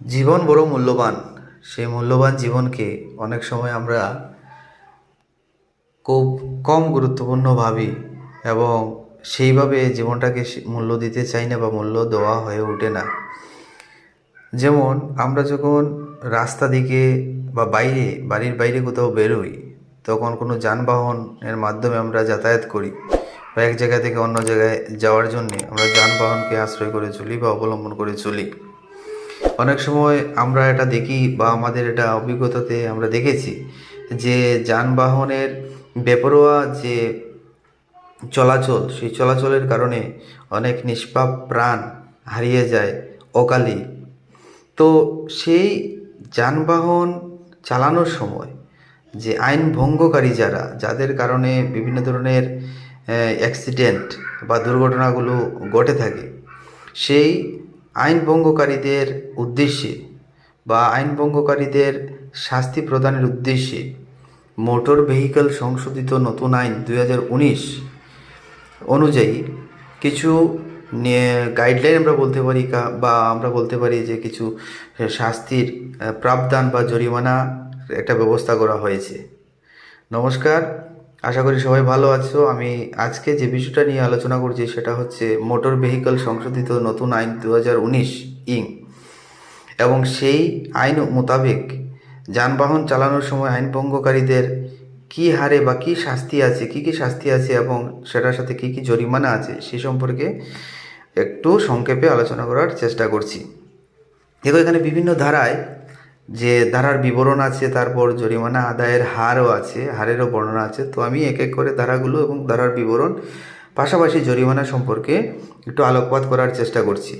জীবন বড় মূল্যবান। সেই মূল্যবান জীবনকে অনেক সময় আমরা খুব কম গুরুত্বপূর্ণ ভাবি এবং সেইভাবে জীবনটাকে মূল্য দিতে চাই না বা মূল্য দেওয়া হয়ে ওঠে না। যেমন আমরা যখন রাস্তা দিকে বা বাইরে, বাড়ির বাইরে কোথাও বেরোই, তখন কোনো যানবাহনের মাধ্যমে আমরা যাতায়াত করি বা এক জায়গা থেকে অন্য জায়গায় যাওয়ার জন্যে আমরা যানবাহনকে আশ্রয় করে চলি বা অবলম্বন করে চলি। অনেক সময় আমরা এটা দেখি বা আমাদের এটা অভিজ্ঞতাতে আমরা দেখেছি যে যানবাহনের বেপরোয়া যে চলাচল, সেই চলাচলের কারণে অনেক নিষ্পাপ প্রাণ হারিয়ে যায় অকালেই। তো সেই যানবাহন চালানোর সময় যে আইন ভঙ্গকারী যারা, যাদের কারণে বিভিন্ন ধরনের অ্যাক্সিডেন্ট বা দুর্ঘটনাগুলো ঘটে থাকে, সেই আইন ভঙ্গকারীদের উদ্দেশ্যে বা আইন ভঙ্গকারীদের শাস্তি প্রদানের উদ্দেশ্যে মোটর ভেহিকল সংশোধিত নতুন আইন দু হাজার উনিশ অনুযায়ী কিছু গাইডলাইন আমরা বলতে পারি বা আমরা বলতে পারি যে কিছু শাস্তির প্রাবধান বা জরিমানা একটা ব্যবস্থা করা হয়েছে। নমস্কার। আশা করি সবাই ভালো আছো। আমি আজকে যে বিষয়টা নিয়ে আলোচনা করছি সেটা হচ্ছে মোটর ভেহিকল সংশোধিত নতুন আইন দু হাজার উনিশ ইং এবং সেই আইন মোতাবেক যানবাহন চালানোর সময় আইন ভঙ্গকারীদের কী হারে বা কী শাস্তি আছে, কী কী শাস্তি আছে এবং সেটার সাথে কী কী জরিমানা আছে সে সম্পর্কে একটু সংক্ষেপে আলোচনা করার চেষ্টা করছি। দেখো এখানে বিভিন্ন ধারায় যে ধারার বিবরণ আছে, তারপর জরিমানা আদায়ের হারও আছে, হারেরও বর্ণনা আছে। তো আমি এক এক করে ধারাগুলো এবং ধারার বিবরণ, পাশাপাশি জরিমানা সম্পর্কে একটু আলোকপাত করার চেষ্টা করছি।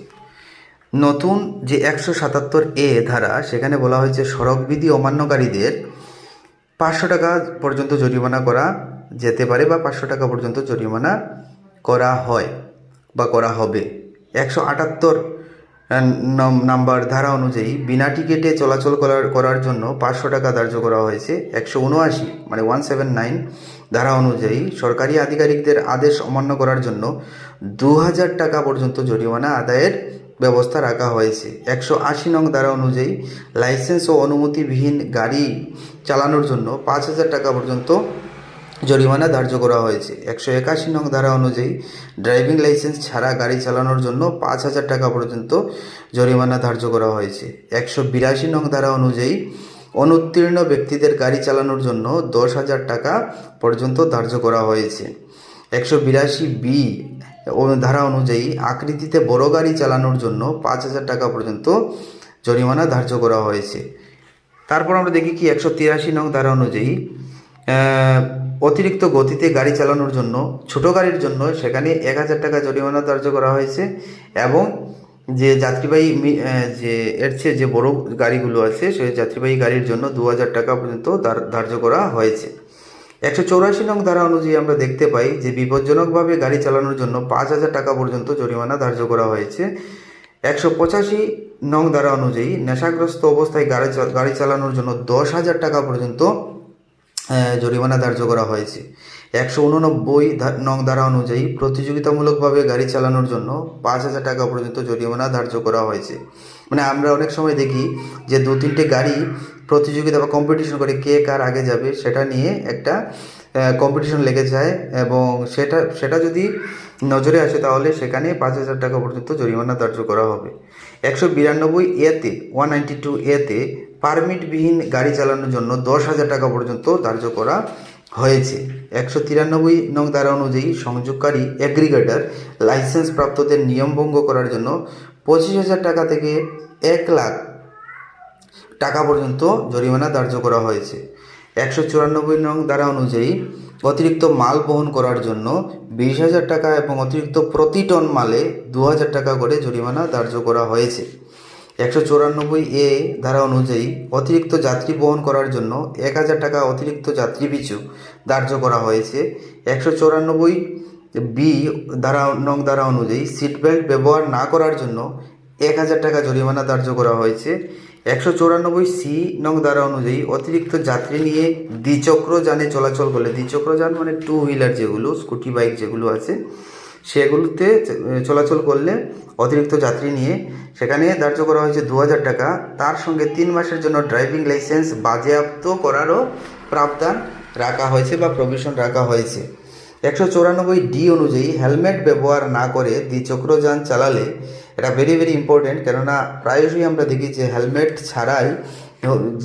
নতুন যে একশো সাতাত্তর এ ধারা, সেখানে বলা হয়েছে সড়কবিধি অমান্যকারীদের পাঁচশো টাকা পর্যন্ত জরিমানা করা যেতে পারে বা পাঁচশো টাকা পর্যন্ত জরিমানা করা হয় বা করা হবে। একশো আটাত্তর নাম্বার ধারা অনুযায়ী বিনা টিকিটে চলাচল করার করার জন্য পাঁচশো টাকা ধার্য করা হয়েছে একশো উনআশি মানে ওয়ান সেভেন নাইন ধারা অনুযায়ী সরকারি আধিকারিকদের আদেশ অমান্য করার জন্য দু হাজার টাকা পর্যন্ত জরিমানা আদায়ের ব্যবস্থা রাখা হয়েছে। একশো আশি নং ধারা অনুযায়ী লাইসেন্স ও অনুমতিবিহীন গাড়ি চালানোর জন্য পাঁচ হাজার টাকা পর্যন্ত জরিমানা ধার্য করা হয়েছে। একশো একাশি নং ধারা অনুযায়ী ড্রাইভিং লাইসেন্স ছাড়া গাড়ি চালানোর জন্য পাঁচ হাজার টাকা পর্যন্ত জরিমানা ধার্য করা হয়েছে। একশো বিরাশি নং ধারা অনুযায়ী অনুত্তীর্ণ ব্যক্তিদের গাড়ি চালানোর জন্য দশ হাজার টাকা পর্যন্ত ধার্য করা হয়েছে। একশো বিরাশি বি ধারা অনুযায়ী আকৃতিতে বড় গাড়ি চালানোর জন্য পাঁচ হাজার টাকা পর্যন্ত জরিমানা ধার্য করা হয়েছে। তারপর আমরা দেখি কি একশো তিরাশি নং ধারা অনুযায়ী অতিরিক্ত গতিতে গাড়ি চালানোর জন্য, ছোট গাড়ির জন্য সেখানে এক হাজার টাকা জরিমানা ধার্য করা হয়েছে এবং যে যাত্রীবাহী যে এর চেয়ে যে বড় গাড়িগুলো আছে, সেই যাত্রীবাহী গাড়ির জন্য দু হাজার টাকা পর্যন্ত ধার্য করা হয়েছে। একশো চৌরাশি নং ধারা অনুযায়ী আমরা দেখতে পাই যে বিপজ্জনকভাবে গাড়ি চালানোর জন্য পাঁচ হাজার টাকা পর্যন্ত জরিমানা ধার্য করা হয়েছে। একশো পঁচাশি নং ধারা অনুযায়ী নেশাগ্রস্ত অবস্থায় গাড়ি গাড়ি চালানোর জন্য দশ হাজার টাকা পর্যন্ত জরিমানা ধার্য করা হয়েছে। একশো উননব্বই নং ধারা অনুযায়ী প্রতিযোগিতামূলকভাবে গাড়ি চালানোর জন্য পাঁচ হাজার টাকা পর্যন্ত জরিমানা ধার্য করা হয়েছে। মানে আমরা অনেক সময় দেখি যে দু তিনটে গাড়ি প্রতিযোগিতা বা কম্পিটিশন করে কে কার আগে যাবে সেটা নিয়ে একটা কম্পিটিশন লেগে যায় এবং সেটা সেটা যদি নজরে আসে তাহলে সেখানে পাঁচ হাজার টাকা পর্যন্ত জরিমানা ধার্য করা হবে। একশো বিরানব্বই এতে ওয়ান নাইনটি টু এতে পারমিটবিহীন গাড়ি চালানোর জন্য দশ হাজার টাকা পর্যন্ত ধার্য করা হয়েছে। একশো তিরানব্বই নং ধারা অনুযায়ী সংযোগকারী এগ্রিগেটর লাইসেন্স প্রাপ্তদের নিয়মভঙ্গ করার জন্য পঁচিশ হাজার টাকা থেকে এক লাখ টাকা পর্যন্ত জরিমানা ধার্য করা হয়েছে। একশো চুরানব্বই নং ধারা অনুযায়ী অতিরিক্ত মাল বহন করার জন্য বিশ হাজার টাকা এবং অতিরিক্ত প্রতি টন মালে দু হাজার টাকা করে জরিমানা ধার্য করা হয়েছে। একশো চৌরানব্বই এ ধারা অনুযায়ী অতিরিক্ত যাত্রী বহন করার জন্য এক হাজার টাকা অতিরিক্ত যাত্রী পিছু ধার্য করা হয়েছে। একশো চৌরানব্বই বি ধারা নং ধারা অনুযায়ী সিট বেল্ট ব্যবহার না করার জন্য এক হাজার টাকা জরিমানা ধার্য করা হয়েছে। একশো চৌরানব্বই সি নং ধারা অনুযায়ী অতিরিক্ত যাত্রী নিয়ে দ্বিচক্র যানে চলাচল করলে, দ্বিচক্র যান মানে টু হুইলার যেগুলো স্কুটি বাইক যেগুলো আছে সেগুলোতে চলাচল করলে অতিরিক্ত যাত্রী নিয়ে সেখানে ধার্য করা হয়েছে দু হাজার টাকা। তার সঙ্গে তিন মাসের জন্য ড্রাইভিং লাইসেন্স বাজেয়াপ্ত করারও প্রাবধান রাখা হয়েছে বা প্রভিশন রাখা হয়েছে। একশো চৌরানব্বই ডি অনুযায়ী হেলমেট ব্যবহার না করে দ্বিচক্রযান চালালে এটা ভেরি ভেরি ইম্পর্টেন্ট কেননা প্রায়শই আমরা দেখি যে হেলমেট ছাড়াই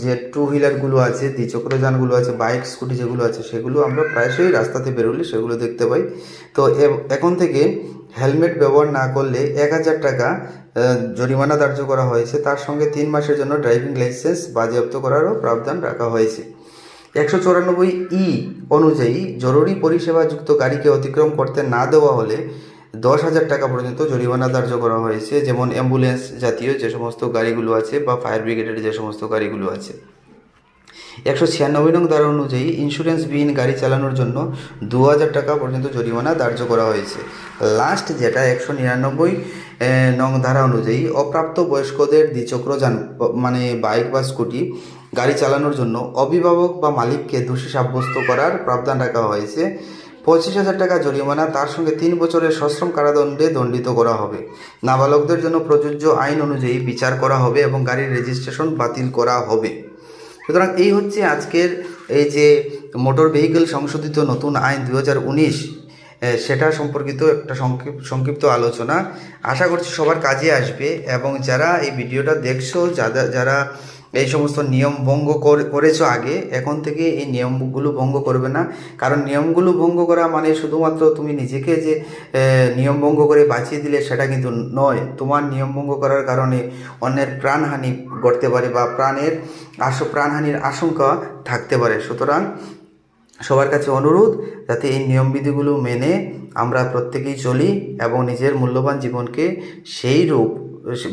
যে টু হুইলারগুলো আছে, দ্বিচক্রযানগুলো আছে বাইক স্কুটি যেগুলো আছে, সেগুলো আমরা প্রায়শই রাস্তাতে বেরোলে সেগুলো দেখতে পাই। তো এখন থেকে হেলমেট ব্যবহার না করলে এক হাজার টাকা জরিমানা ধার্য করা হয়েছে। তার সঙ্গে তিন মাসের জন্য ড্রাইভিং লাইসেন্স বাজেয়াপ্ত করারও প্রাবধান রাখা হয়েছে। একশো চুরানব্বই ই অনুযায়ী জরুরি পরিষেবাযুক্ত গাড়িকে অতিক্রম করতে না দেওয়া হলে দশ হাজার টাকা পর্যন্ত জরিমানা ধার্য করা হয়েছে, যেমন অ্যাম্বুলেন্স জাতীয় যে সমস্ত গাড়িগুলো আছে বা ফায়ার ব্রিগেডের যে সমস্ত গাড়িগুলো আছে। একশো ছিয়ানব্বই নং ধারা অনুযায়ী ইন্স্যুরেন্সবিহীন গাড়ি চালানোর জন্য দু হাজার টাকা পর্যন্ত জরিমানা ধার্য করা হয়েছে। লাস্ট যেটা একশো নিরানব্বই নং ধারা অনুযায়ী অপ্রাপ্ত বয়স্কদের দ্বিচক্র যান মানে বাইক বা স্কুটি গাড়ি চালানোর জন্য অভিভাবক বা মালিককে দোষী সাব্যস্ত করার প্রাবধান রাখা হয়েছে। পঁচিশ হাজার টাকা জরিমানা, তার সঙ্গে তিন বছরের সশ্রম কারাদণ্ডে দণ্ডিত করা হবে। নাবালকদের জন্য প্রযোজ্য আইন অনুযায়ী বিচার করা হবে এবং গাড়ির রেজিস্ট্রেশন বাতিল করা হবে। সুতরাং এই হচ্ছে আজকের এই যে মোটর ভেহিকেল সংশোধিত নতুন আইন দু হাজার উনিশ সেটা সম্পর্কিত একটা সংক্ষিপ্ত সংক্ষিপ্ত আলোচনা। আশা করছি সবার কাজে আসবে এবং যারা এই ভিডিওটা দেখছ যারা যারা এই সমস্ত নিয়ম ভঙ্গ করেছ আগে, এখন থেকে এই নিয়মগুলো ভঙ্গ করবে না। কারণ নিয়মগুলো ভঙ্গ করা মানে শুধুমাত্র তুমি নিজেকে যে নিয়ম ভঙ্গ করে বাঁচিয়ে দিলে সেটা কিন্তু নয়। তোমার নিয়ম ভঙ্গ করার কারণে অন্যের প্রাণহানি ঘটতে পারে বা প্রাণের আশ প্রাণহানির আশঙ্কা থাকতে পারে। সুতরাং সবার কাছে অনুরোধ, যাতে এই নিয়মবিধিগুলো মেনে আমরা প্রত্যেকেই চলি এবং নিজের মূল্যবান জীবনকে সেই রূপ,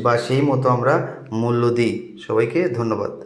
বা সেই মতো আমরা মূল্য দিই। সবাইকে ধন্যবাদ।